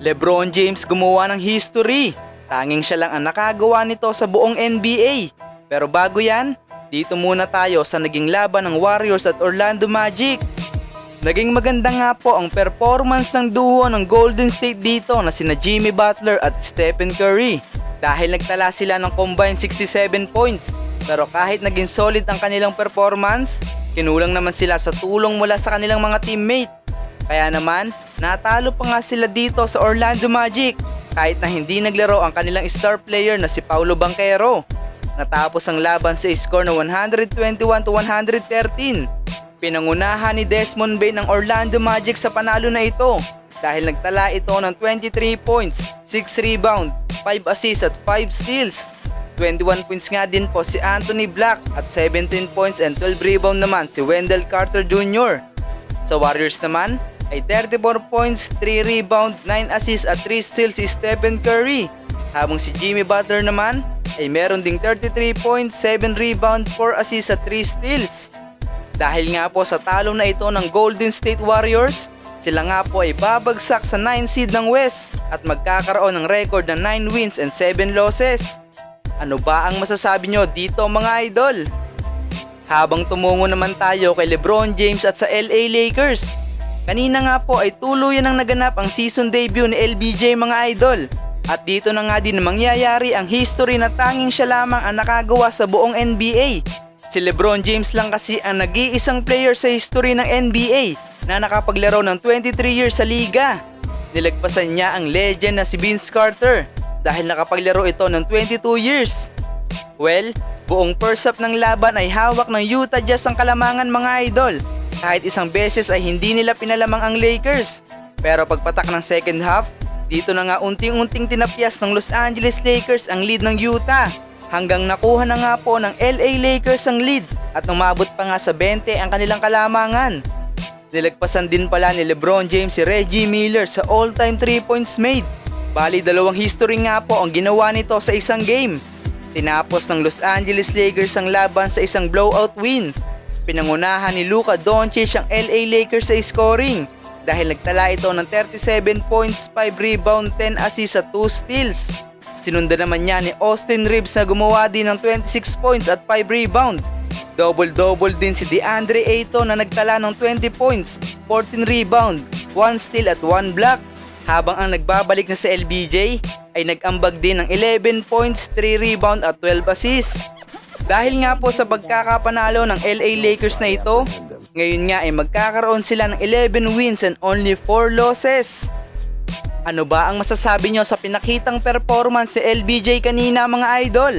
Lebron James gumawa ng history. Tanging siya lang ang nakagawa nito sa buong NBA. Pero bago yan, dito muna tayo sa naging laban ng Warriors at Orlando Magic. Naging maganda nga po ang performance ng duo ng Golden State dito na sina Jimmy Butler at Stephen Curry dahil nagtala sila ng combined 67 points. Pero kahit naging solid ang kanilang performance, kinulang naman sila sa tulong mula sa kanilang mga teammate. Kaya naman, natalo pa nga sila dito sa Orlando Magic kahit na hindi naglaro ang kanilang star player na si Paulo Banquero. Natapos ang laban sa score na 121 to 113. Pinangunahan ni Desmond Bain ng Orlando Magic sa panalo na ito dahil nagtala ito ng 23 points, 6 rebound, 5 assists at 5 steals. 21 points nga din po si Anthony Black at 17 points and 12 rebound naman si Wendell Carter Jr. Sa Warriors naman ay 34 points, 3 rebound, 9 assists at 3 steals si Stephen Curry. Habang si Jimmy Butler naman ay meron ding 33 points, 7 rebound, 4 assists at 3 steals. Dahil nga po sa talo na ito ng Golden State Warriors, sila nga po ay babagsak sa 9 seed ng West at magkakaroon ng record na 9 wins and 7 losses. Ano ba ang masasabi nyo dito mga idol? Habang tumungo naman tayo kay Lebron James at sa LA Lakers. Kanina nga po ay tuluyan ang naganap ang season debut ni LBJ mga idol. At dito na nga din mangyayari ang history na tanging siya lamang ang nakagawa sa buong NBA. Si Lebron James lang kasi ang nag-iisang player sa history ng NBA na nakapaglaro ng 23 years sa liga. Nilagpasan niya ang legend na si Vince Carter dahil nakapaglaro ito ng 22 years. Well, buong first half ng laban ay hawak ng Utah Jazz ang kalamangan mga idol. Kahit isang beses ay hindi nila pinalamang ang Lakers. Pero pagpatak ng second half, dito na nga unting-unting tinapyas ng Los Angeles Lakers ang lead ng Utah. Hanggang nakuha na nga po ng LA Lakers ang lead at umabot pa nga sa 20 ang kanilang kalamangan. Nilagpasan din pala ni Lebron James si Reggie Miller sa all-time 3 points made. Bali dalawang history nga po ang ginawa nito sa isang game. Tinapos ng Los Angeles Lakers ang laban sa isang blowout win. Pinangunahan ni Luka Doncic ang LA Lakers sa scoring dahil nagtala ito ng 37 points, 5 rebound, 10 assists at 2 steals. Sinundan naman niya ni Austin Reeves na gumawa din ng 26 points at 5 rebound. Double-double din si DeAndre Ayton na nagtala ng 20 points, 14 rebound, 1 steal at 1 block. Habang ang nagbabalik na sa LBJ ay nag-ambag din ng 11 points, 3 rebound at 12 assists. Dahil nga po sa pagkakapanalo ng LA Lakers na ito, ngayon nga ay magkakaroon sila ng 11 wins and only 4 losses. Ano ba ang masasabi nyo sa pinakitang performance si LBJ kanina mga idol?